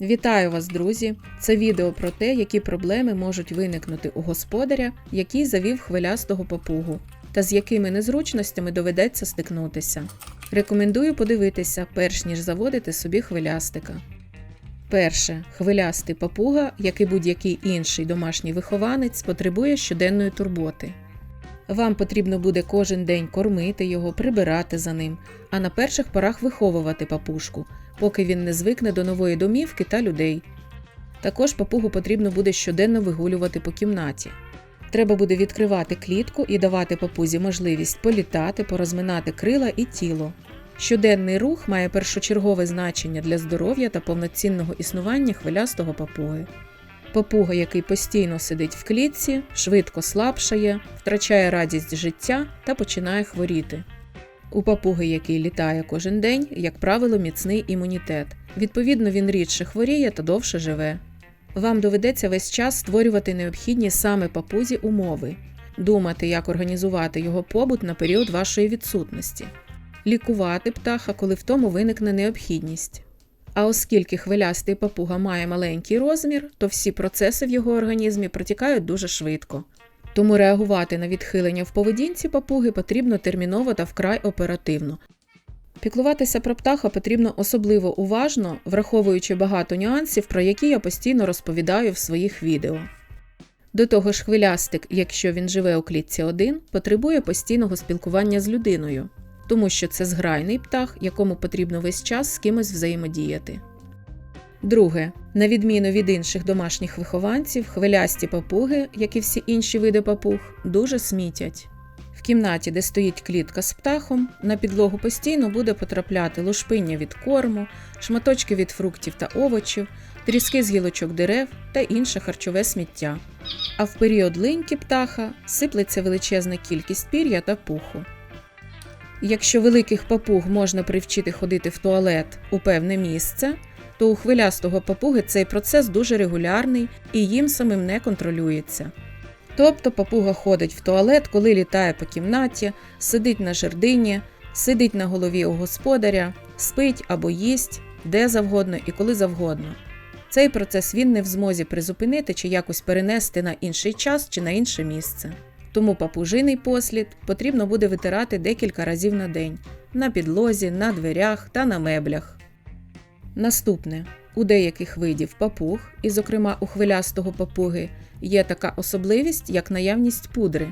Вітаю вас, друзі! Це відео про те, які проблеми можуть виникнути у господаря, який завів хвилястого папугу, та з якими незручностями доведеться стикнутися. Рекомендую подивитися, перш ніж заводити собі хвилястика. Перше. Хвилястий папуга, як і будь-який інший домашній вихованець, потребує щоденної турботи. Вам потрібно буде кожен день кормити його, прибирати за ним, а на перших порах виховувати папушку, поки він не звикне до нової домівки та людей. Також папугу потрібно буде щоденно вигулювати по кімнаті. Треба буде відкривати клітку і давати папузі можливість політати, порозминати крила і тіло. Щоденний рух має першочергове значення для здоров'я та повноцінного існування хвилястого папуги. Папуга, який постійно сидить в клітці, швидко слабшає, втрачає радість життя та починає хворіти. У папуги, який літає кожен день, як правило, міцний імунітет. Відповідно, він рідше хворіє та довше живе. Вам доведеться весь час створювати необхідні саме папузі умови, думати, як організувати його побут на період вашої відсутності, лікувати птаха, коли в тому виникне необхідність. А оскільки хвилястий папуга має маленький розмір, то всі процеси в його організмі протікають дуже швидко. Тому реагувати на відхилення в поведінці папуги потрібно терміново та вкрай оперативно. Піклуватися про птаха потрібно особливо уважно, враховуючи багато нюансів, про які я постійно розповідаю в своїх відео. До того ж, хвилястик, якщо він живе у клітці один, потребує постійного спілкування з людиною, тому що це зграйний птах, якому потрібно весь час з кимось взаємодіяти. Друге, на відміну від інших домашніх вихованців, хвилясті папуги, як і всі інші види папуг, дуже смітять. В кімнаті, де стоїть клітка з птахом, на підлогу постійно буде потрапляти лушпиння від корму, шматочки від фруктів та овочів, тріски з гілочок дерев та інше харчове сміття. А в період линьки птаха сиплеться величезна кількість пір'я та пуху. Якщо великих папуг можна привчити ходити в туалет у певне місце, то у хвилястого папуги цей процес дуже регулярний і їм самим не контролюється. Тобто папуга ходить в туалет, коли літає по кімнаті, сидить на жердині, сидить на голові у господаря, спить або їсть де завгодно і коли завгодно. Цей процес він не в змозі призупинити чи якось перенести на інший час чи на інше місце. Тому папужиний послід потрібно буде витирати декілька разів на день на підлозі, на дверях та на меблях. Наступне. У деяких видів папуг, і, зокрема у хвилястого папуги, є така особливість, як наявність пудри.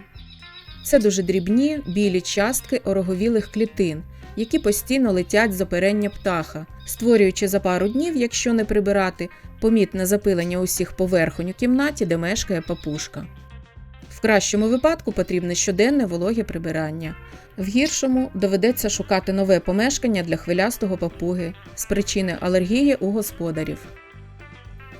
Це дуже дрібні білі частки ороговілих клітин, які постійно летять з оперення птаха, створюючи за пару днів, якщо не прибирати, помітне запилення усіх поверхонь у кімнаті, де мешкає папушка. Кращому випадку потрібне щоденне вологе прибирання. В гіршому доведеться шукати нове помешкання для хвилястого папуги з причини алергії у господарів.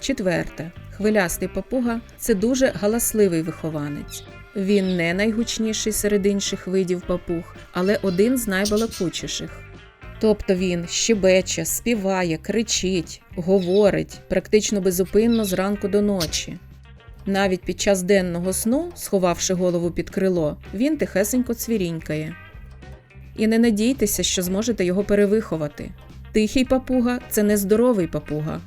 Четверте. Хвилястий папуга це дуже галасливий вихованець. Він не найгучніший серед інших видів папуг, але один з найбалакучіших. Тобто він щебече, співає, кричить, говорить практично безупинно зранку до ночі. Навіть під час денного сну, сховавши голову під крило, він тихесенько цвірінькає. І не надійтеся, що зможете його перевиховати. Тихий папуга це нездоровий папуга.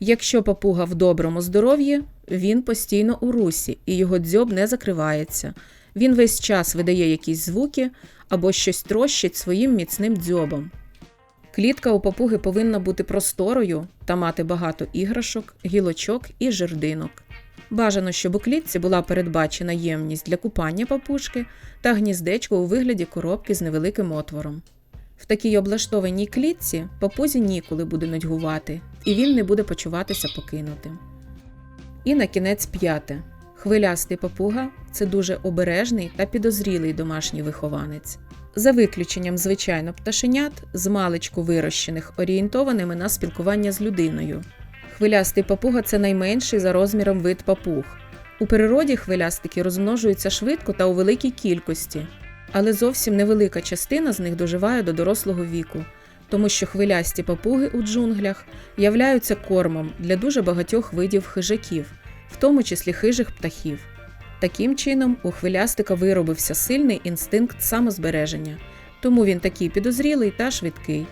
Якщо папуга в доброму здоров'ї, він постійно у русі і його дзьоб не закривається. Він весь час видає якісь звуки або щось трощить своїм міцним дзьобом. Клітка у папуги повинна бути просторою та мати багато іграшок, гілочок і жердинок. Бажано, щоб у клітці була передбачена ємність для купання папушки та гніздечко у вигляді коробки з невеликим отвором. В такій облаштованій клітці папузі ніколи буде нудьгувати, і він не буде почуватися покинутим. І на кінець п'яте. Хвилястий папуга це дуже обережний та підозрілий домашній вихованець. За виключенням, звичайно, пташенят, з маличку вирощених, орієнтованими на спілкування з людиною. Хвилястий папуга це найменший за розміром вид папуг. У природі хвилястики розмножуються швидко та у великій кількості, але зовсім невелика частина з них доживає до дорослого віку, тому що хвилясті папуги у джунглях являються кормом для дуже багатьох видів хижаків, в тому числі хижих птахів. Таким чином, у хвилястика виробився сильний інстинкт самозбереження, тому він такий підозрілий та швидкий.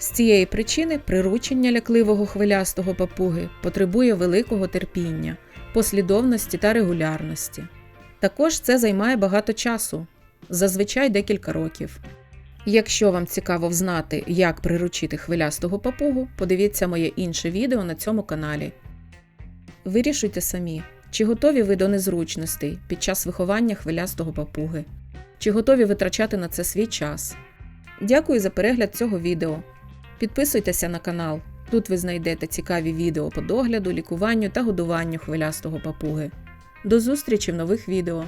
З цієї причини приручення лякливого хвилястого папуги потребує великого терпіння, послідовності та регулярності. Також це займає багато часу, зазвичай декілька років. Якщо вам цікаво взнати, як приручити хвилястого папугу, подивіться моє інше відео на цьому каналі. Вирішуйте самі, чи готові ви до незручностей під час виховання хвилястого папуги, чи готові витрачати на це свій час. Дякую за перегляд цього відео. Підписуйтеся на канал. Тут ви знайдете цікаві відео по догляду, лікуванню та годуванню хвилястого папуги. До зустрічі в нових відео!